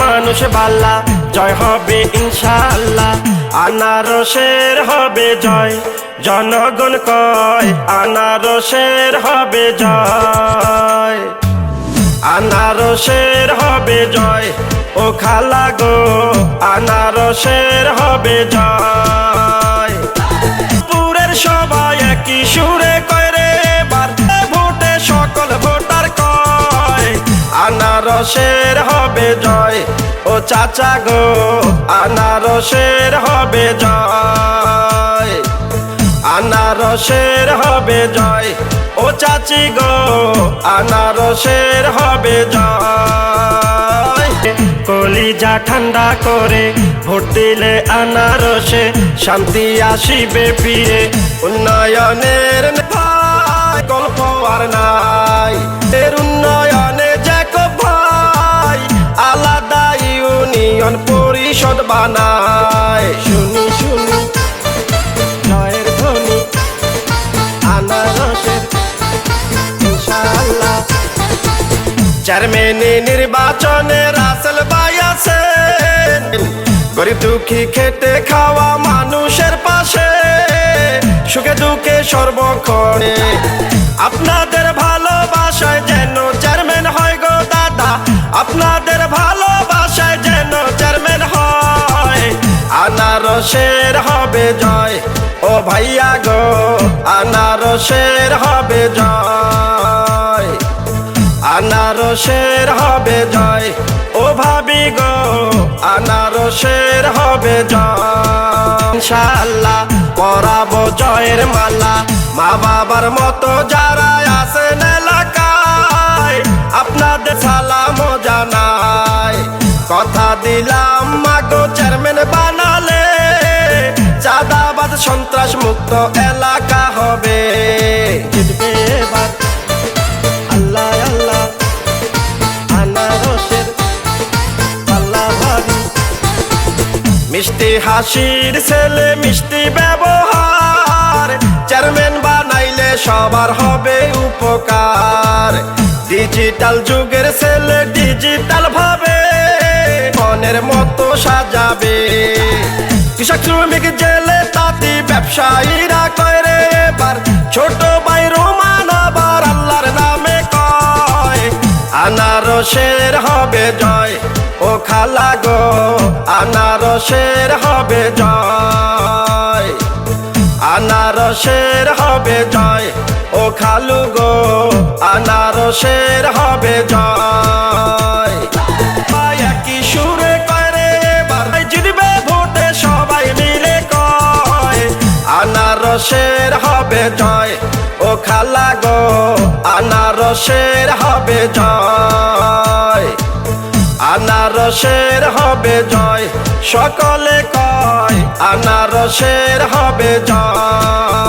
মানুষ বাল্লা জয় হবে ইনশাল্লাহ আনারসের হবে জয়, জনগণ কয়, আনারসের হবে জয়। আনারসের হবে জয়, ও খালা গো, আনারসের হবে জয়। আনারসের হবে জয়। ও চাচা গো, আনারসের হবে জয়। আনারসের হবে জয়। ও চাচি গো, আনারসের হবে জয়। কলিজা ঠান্ডা করে ভোট দিলে আনারসে শান্তি আসিবে ফিরে। উন্নয়নের গল্প আর নাই পরিষদ বানায়। শুনি শুনি জয়ের ধ্বনি, আনারসের নির্বাচনে রাসেল ভাই আছেন। গরিব দুঃখী খেটে খাওয়া মানুষের পাশে। সুখে দুঃখে সর্বক্ষণে। আপনাদের ভালোবাসায় যেন চেয়ারম্যান হয় গো দাদা। আপনাদের ভালোবাসায় আনারসের হবে জয়। ও ভাইয়া গো, আনারসের হবে জয়। আনারসের হবে জয়, ও ভাবি গো, আনারসের হবে জয়। ইনশাআল্লাহ পরাবো জয়ের মালা। মা বাবার মতো যারা আছেন এলাকায়, আপনাদের সালাম সন্ত্রাস মুক্ত এলাকা হবে। আল্লাহ আল্লাহ আনারসের পাল্লা ভারী মিষ্টি হাসির ছেলে মিষ্টি ব্যবহার। চেয়ারম্যান বানাইলে সবার হবে উপকার। ডিজিটাল যুগের ছেলে ডিজিটাল ভাবে মনের মতো সাজাবে। কৃষক শ্রমিক জেলে তাঁতি ব্যবসায়ীরা কয় রে এবার, ছোট ভাই রোমান আল্লাহর নামে কয়, আনারসের হবে জয়, ও খালা গো, আনারসের হবে জয়, আনারসের হবে জয়, ও খালু গো, আনারসের হবে জয়। আনারসের হবে জয়। ও খালা গো, আনারসের হবে জয়। আনারসের হবে জয়, সকলে কয় আনারসের হবে জয়।